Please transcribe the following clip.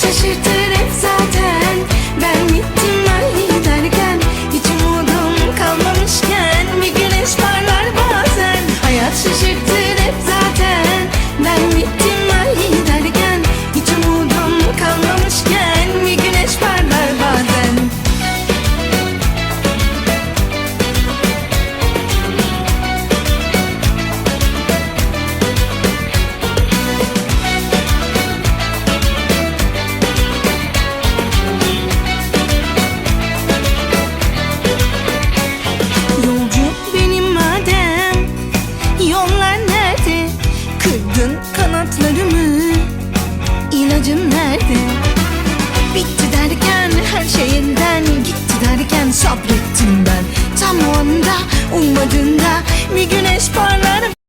Şaşırtır hep zaten. Kırdın kanatlarımı İlacın nerede? Bitti derken her şeyinden gitti derken sabrettim ben. Tam o anda ummadığında bir güneş parlar